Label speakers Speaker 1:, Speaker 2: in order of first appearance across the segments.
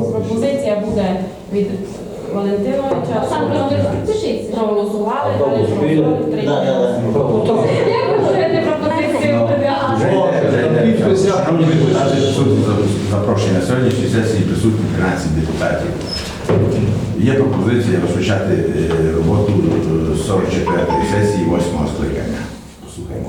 Speaker 1: Пропозиція буде від Валентиновича.
Speaker 2: Сам просто.
Speaker 1: Проголосували,
Speaker 3: А
Speaker 1: далі
Speaker 3: то купили?
Speaker 1: проголосували
Speaker 4: да.
Speaker 2: Як ви вважаєте пропозицію?
Speaker 5: Шановні депутати, присутні за- запрошені на сьогоднішній сесії присутні 13 депутатів. Є пропозиція розпочати е, роботу е, 44-ї сесії 8-го скликання. Послухаємо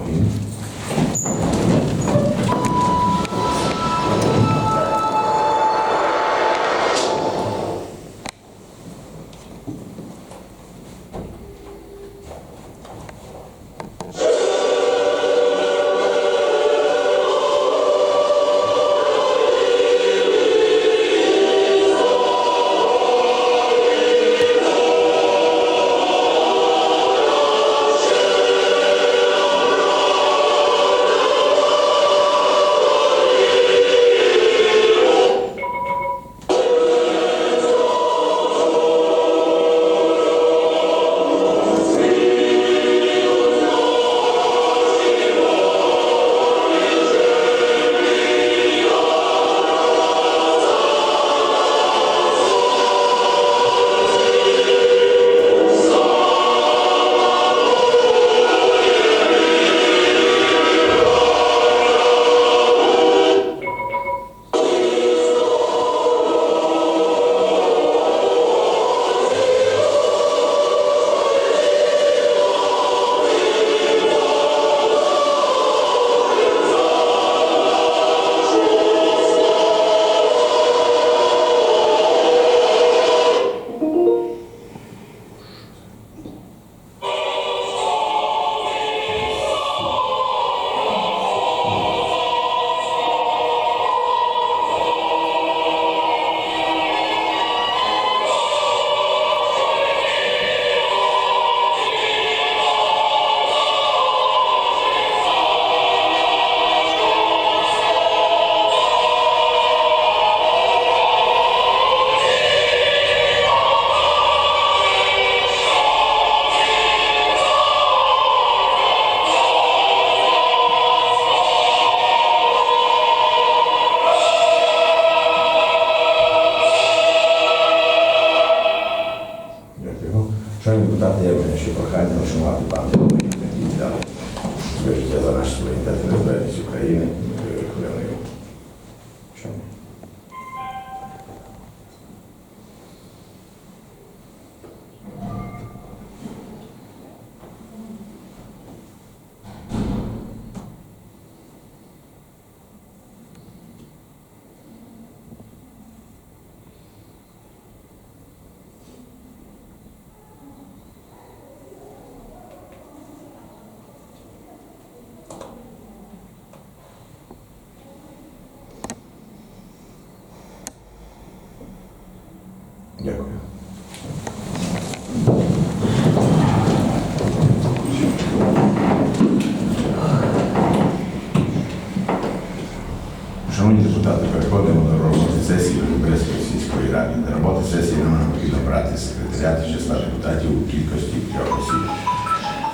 Speaker 5: нам необхідно брати секретаріат з числа депутатів у кількості трьох осіб.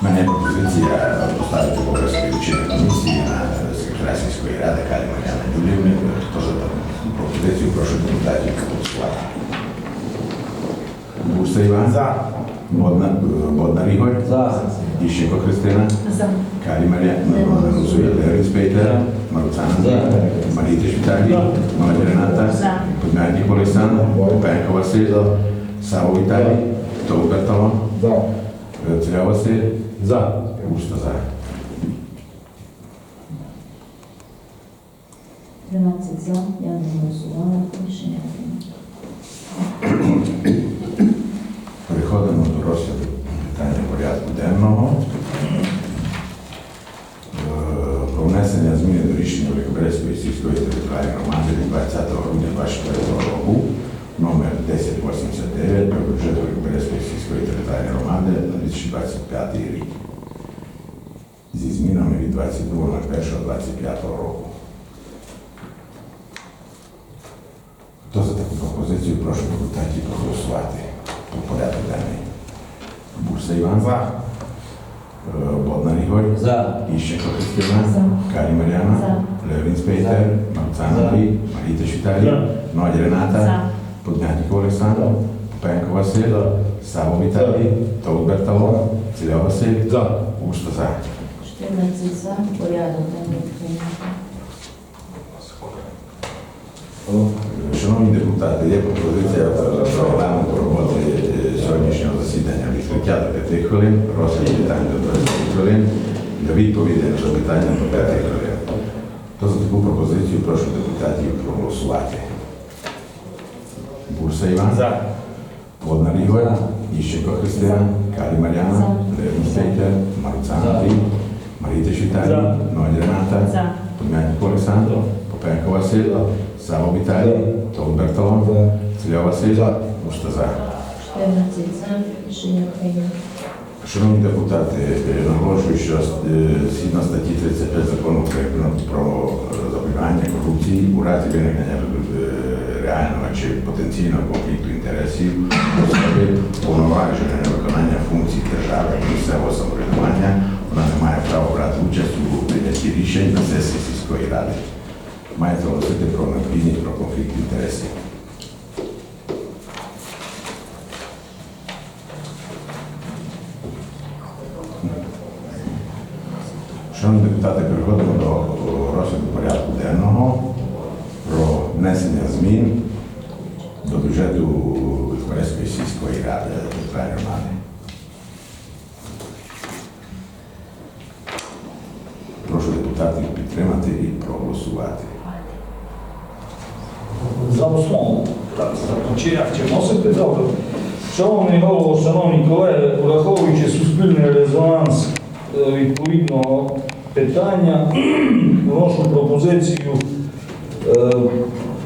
Speaker 5: У мене є пропозиція поставити обов'язки члени комісії на секретаря сільської ради Калі Мар'яна Юлівни. Хто за таку пропозицію, прошу депутатів голосувати. Бурса Іван. За. Боднар, Боднар Ігор.
Speaker 3: За.
Speaker 5: Іщенко Христина.
Speaker 2: За.
Speaker 5: Калі Марія. Голосує. Лерис Пейтер. Маруцан.
Speaker 3: За.
Speaker 5: Маріта Віталій. Молодь Рената.
Speaker 3: За.
Speaker 5: Подмятник Олександр. Попенко Василь. Саву Віталій. Товбертова.
Speaker 3: За.
Speaker 5: Царя Василь.
Speaker 3: За.
Speaker 5: Густа за.
Speaker 6: 13 за, я не голосувала, рішення.
Speaker 5: Переходимо до розгляду питання порядку денного. Про внесення зміни до рішення Великобрезької сільської територіальної громади від 20 грудня 2024 року номер 1089 про бюджет Сільської територіальної громади на 2025 рік. Зі змінами від 22.01.25 року. Хто за таку пропозицію, прошу депутатів проголосувати про порядок денний. Бурса Іван. За. Боднар Ігор.
Speaker 3: За.
Speaker 5: Іщенко Христина.
Speaker 6: За.
Speaker 5: Карі Мар'яна.
Speaker 6: За.
Speaker 5: Левін Спейтер. Марцан
Speaker 3: За.
Speaker 5: Андрій. Маріта Швіталій.
Speaker 3: За.
Speaker 5: Рената.
Speaker 6: За.
Speaker 5: Подмятник Олександр, Пенко Василь, Саво Віталій, Товк Бертало, Ціля Василь, за.
Speaker 6: 14 за, порядок денний прийнято.
Speaker 5: Шановні депутати, є пропозиція про регламент роботи сьогоднішнього засідання відкриття до 5 хвилин, розгляд питань до 20 хвилин, для відповідей на запитання до 5 хвилин. Хто за таку пропозицію, прошу депутатів проголосувати. Бурса Іван.
Speaker 3: За.
Speaker 5: Водна Ігор, Іщенко Христина, Калі Мар'яна, Левін Петер, Маруцан Андрій, Маріта Швіталій,
Speaker 3: За.
Speaker 5: Ноля Рената,
Speaker 6: За.
Speaker 5: Подмятник Олександр, Попенко Василь, Саво Віталій, Тол Бертолон, Ціля Василь, Ушта за.
Speaker 6: 14 за, рішення прийнято.
Speaker 5: Шановні депутати, е, наголошую, що е, згідно статті 35 закону України про е, запобігання корупції у разі виникнення е, реального чи потенційного конфлікту інтересів особи повноваження на виконання функцій держави і місцевого самоврядування, вона не має права брати участь у прийнятті рішень на сесії сільської ради. Має заголосити про необхідність про конфлікт інтересів. Шановні депутати, переходимо до розгляду порядку денного про внесення змін бюджету Відкорецької сільської ради територіальної громади. Прошу депутатів підтримати і проголосувати.
Speaker 3: За основу. Так, чи як чи вносити? Добре. Шановний голово, шановні колеги, враховуючи суспільний резонанс відповідного питання, вношу пропозицію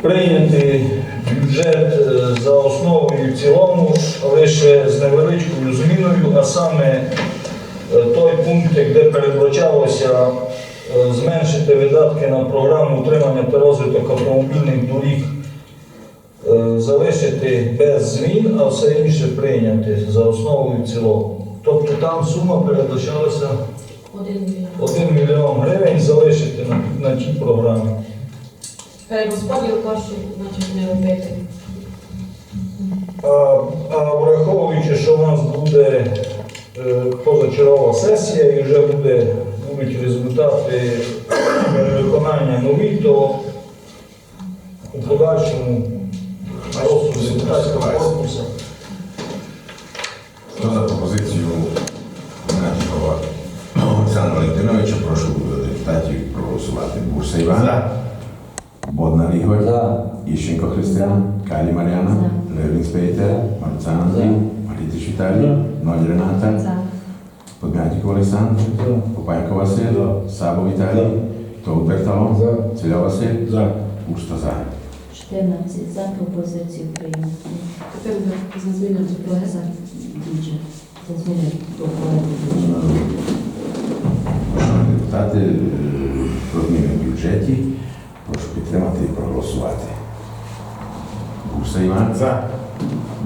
Speaker 3: прийняти бюджет е, за основу і в цілому, лише з невеличкою зміною, а саме е, той пункт, де передбачалося е, зменшити видатки на програму утримання та розвиток автомобільних доріг, залишити без змін, а все інше прийняти за основу і в цілому. Тобто там сума передбачалася 1 мільйон гривень залишити на, на тій програмі.
Speaker 1: Перерозподіл коштів, значить, не робити.
Speaker 3: А, а враховуючи, що у нас буде е, позачергова сесія і вже буде, будуть результати виконання нові, то у подальшому розсуд депутатського корпусу
Speaker 5: Хто за пропозицію Олександра Валентиновича, прошу депутатів проголосувати. Бурса Іван. Боднар Ігор. Іщенко Христина. Калі Мар'яна. Левінс Петер. Марцан Андрій. Маріта Швіталій. Ноль Рената.
Speaker 6: За.
Speaker 5: Подмятник Олександр. Попайко Василь. Сабо Віталій. Тол Берталон. Ціля Василь. Ушта за.
Speaker 6: 14 за, пропозицію прийнято.
Speaker 1: Тепер за зміною
Speaker 6: Про за бюджет. За зміни до проекту бюджету.
Speaker 5: Шановні депутати, е, про зміни в бюджеті. Прошу підтримати гласувате. Курса Иван?
Speaker 3: За.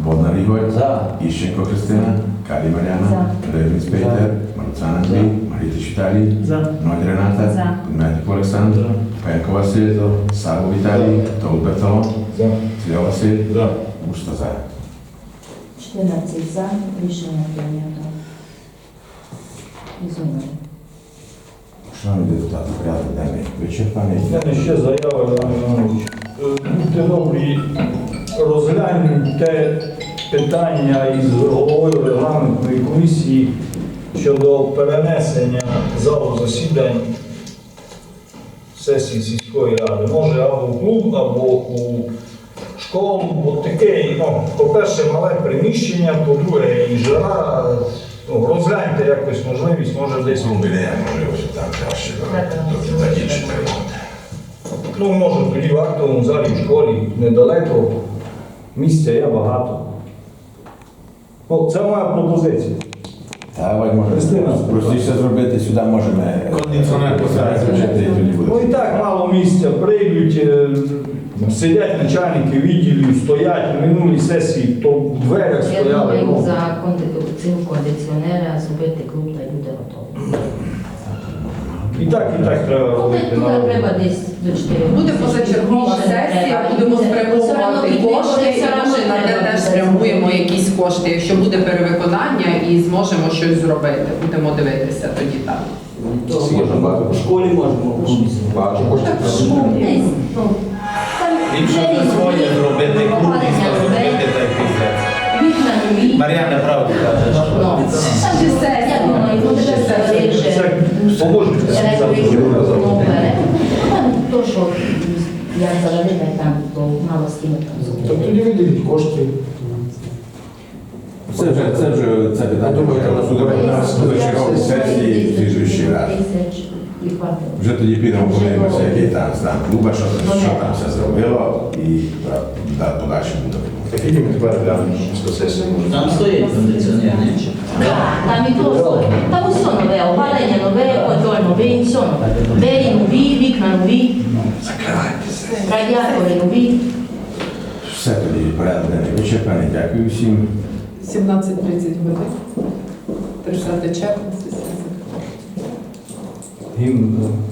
Speaker 5: Бодна Ригој?
Speaker 3: За.
Speaker 5: Ишенко Христина? Кали Марјана,
Speaker 6: За.
Speaker 5: Левнис Петер? Маруцан Андри? Марите Шитали?
Speaker 3: За.
Speaker 5: Ној Рената?
Speaker 6: За.
Speaker 5: Гнатико Александр? Пенко Васил? За. Саго Витали? Тол Бетон? За. Цилео Васил? За. Ушта за.
Speaker 6: 14 за, решение пријато. Изумрено.
Speaker 5: Шановні депутати, порядок денний вичерпаний.
Speaker 3: Мене ще заява, Іван Іванович. Е, Будьте добрі, розгляньте питання із головою регламентної комісії щодо перенесення залу засідань сесії сільської ради. Може або в клуб, або у школу. От таке, ну, по-перше, мале приміщення, по-друге, і жара. Ну, розгляньте якось можливість, може десь.
Speaker 5: Ну, біля може ось там краще до- до-
Speaker 3: Ну, може, тоді в актовому залі в школі недалеко. Місця є багато. Ну, це моя пропозиція.
Speaker 5: Ось може
Speaker 3: Христина.
Speaker 5: простіше зробити, сюди можемо
Speaker 3: Кондиціонер поставити.
Speaker 5: бюджети і тоді
Speaker 3: Ну
Speaker 5: буде.
Speaker 3: і так мало місця, прийдуть, е, сидять начальники відділів, стоять в минулій сесії, то в дверях
Speaker 6: Я
Speaker 3: стояли.
Speaker 6: думаю,
Speaker 3: ну.
Speaker 6: за конди- цим кондиціонера зробити клуб та люди готові.
Speaker 3: І так, і так треба робити
Speaker 6: Туди
Speaker 3: на
Speaker 6: треба десь до 4.
Speaker 4: Буде позачергова сесія, будемо спрямовувати кошти, і може на те теж спрямуємо якісь кошти, якщо буде перевиконання і зможемо щось зробити. Будемо дивитися тоді так.
Speaker 7: Багато по школі можемо багато коштів.
Speaker 6: Десь, ну, там
Speaker 8: Ліпше
Speaker 6: де
Speaker 8: своє зробити,
Speaker 6: робити,
Speaker 8: зробити, так піздець. Мар'яна правду каже.
Speaker 6: Я думаю, виріже.
Speaker 3: поможете.
Speaker 6: То, що я завалила там, то мало з ким там
Speaker 9: Так тоді виділіть кошти.
Speaker 5: Це вже, це вже це питання.
Speaker 9: думаю,
Speaker 5: треба
Speaker 9: там
Speaker 5: на позачерговій сесії слідуючий раз.
Speaker 6: Хватило.
Speaker 5: Вже тоді підемо подивимося, який там стан клуба, що, що там все зробило, і да, подальше буде.
Speaker 9: Так ідемо тепер глянемо, що сесія може.
Speaker 8: Там стоїть кондиціонер, ні?
Speaker 6: Там і то стоїть. Там усе нове, опалення нове, контроль новий, все нове. Двері нові, вікна нові, радіатори нові.
Speaker 5: Все тоді порядок денний вичерпаний. Дякую всім.
Speaker 4: 17.30 годин. 30 червня.
Speaker 3: минуту.